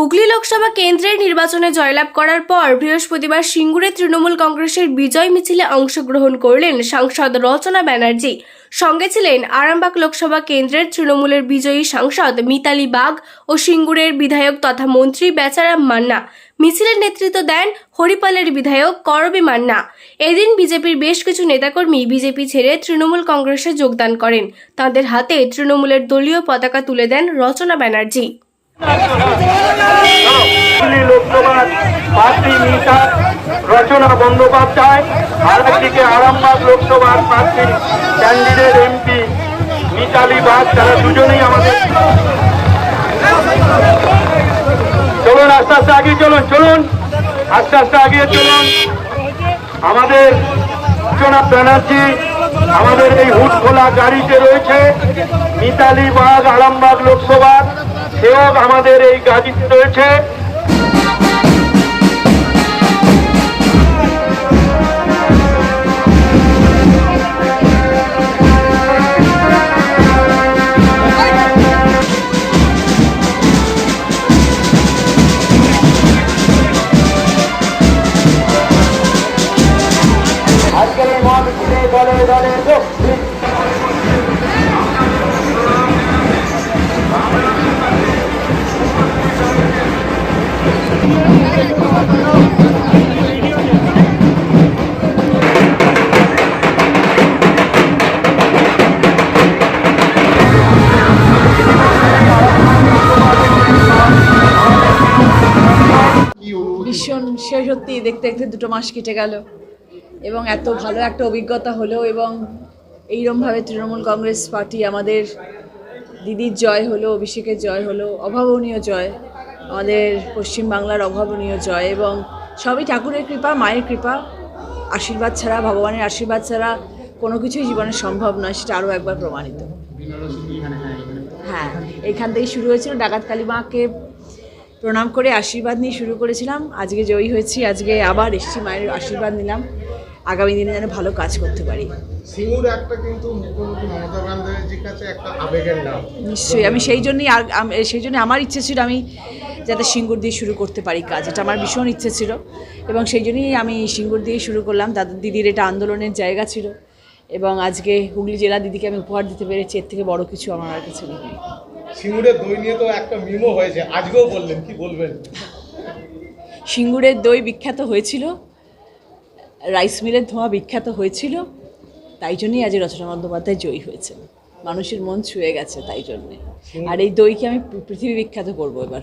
হুগলি লোকসভা কেন্দ্রের নির্বাচনে জয়লাভ করার পর বৃহস্পতিবার সিঙ্গুরে তৃণমূল কংগ্রেসের বিজয় মিছিলে অংশগ্রহণ করলেন সাংসদ রচনা ব্যানার্জি। সঙ্গে ছিলেন আরামবাগ লোকসভা কেন্দ্রের তৃণমূলের বিজয়ী সাংসদ মিতালি বাগ ও সিঙ্গুরের বিধায়ক তথা মন্ত্রী বেচারাম মান্না। মিছিলের নেতৃত্ব দেন হরিপালের বিধায়ক করবী মান্না। এদিন বিজেপির বেশ কিছু নেতাকর্মী বিজেপি ছেড়ে তৃণমূল কংগ্রেসে যোগদান করেন। তাদের হাতে তৃণমূলের দলীয় পতাকা তুলে দেন রচনা ব্যানার্জি। রচনা বন্দ্যোপাধ্যায় আর একদিকে আরামবাগ লোকসভার প্রার্থী ক্যান্ডিডেট এমপি মিতালি বাগ, তারা দুজনেই আমাদের চলুন, আস্তে আস্তে আগিয়ে চলুন চলুন, আস্তে আস্তে আগিয়ে চলুন। আমাদের রচনা ব্যানার্জি আমাদের এই হুট খোলা গাড়িতে রয়েছে, মিতালি বাগ, আরামবাগ লোকসভার সেও আমাদের এই গাজীতে রয়েছে। ভীষণ সে সত্যি দেখতে দেখতে দুটো মাস কেটে গেল। এবং এত ভালো একটা অভিজ্ঞতা হলো এবং এইরমভাবে তৃণমূল কংগ্রেস পার্টি আমাদের দিদির জয় হলো অভিষেকের জয় হলো অভাবনীয় জয় আমাদের পশ্চিমবাংলার অভাবনীয় জয় এবং সবই ঠাকুরের কৃপা মায়ের কৃপা। আশীর্বাদ ছাড়া ভগবানের আশীর্বাদ ছাড়া কোনো কিছুই জীবনে সম্ভব নয় সেটা আরও একবার প্রমাণিত। হ্যাঁ এখান থেকেই শুরু হয়েছিল। ডাকাত কালী মাকে প্রণাম করে আশীর্বাদ নিয়ে শুরু করেছিলাম। আজকে জয়ী হয়েছি আজকে আবার এসছি মায়ের আশীর্বাদ নিলাম। আগামী দিনে যেন ভালো কাজ করতে পারি। সিঙ্গুর একটা কিন্তু মুখ্যমন্ত্রী মমতা ব্যানার্জির কাছে একটা আবেগের নাম। নিশ্চয়ই আমি সেই জন্যই আর সেই জন্য আমার ইচ্ছে ছিল আমি যাতে সিঙ্গুর দিয়ে শুরু করতে পারি কাজ এটা আমার ভীষণ ইচ্ছে ছিল। এবং সেই জন্যই আমি সিঙ্গুর দিয়ে শুরু করলাম। দাদা দিদির এটা আন্দোলনের জায়গা ছিল। এবং আজকে হুগলি জেলা দিদিকে আমি উপহার দিতে পেরেছি এর থেকে বড় কিছু আমার আর কাছে নেই। সিঙ্গুরের দই নিয়ে তো একটা মিমো হয়েছে। আজকেও বললেন কি বলবেন? সিঙ্গুরের দই বিখ্যাত হয়েছিল রাইস মিলের ধোঁয়া বিখ্যাত হয়েছিল তাই জন্যই আজ রচনা বন্দ্যোপাধ্যায় জয়ী হয়েছে মানুষের মন ছুঁয়ে গেছে তাই জন্যে। আর এই দইকে আমি পৃথিবী বিখ্যাত করব এবার।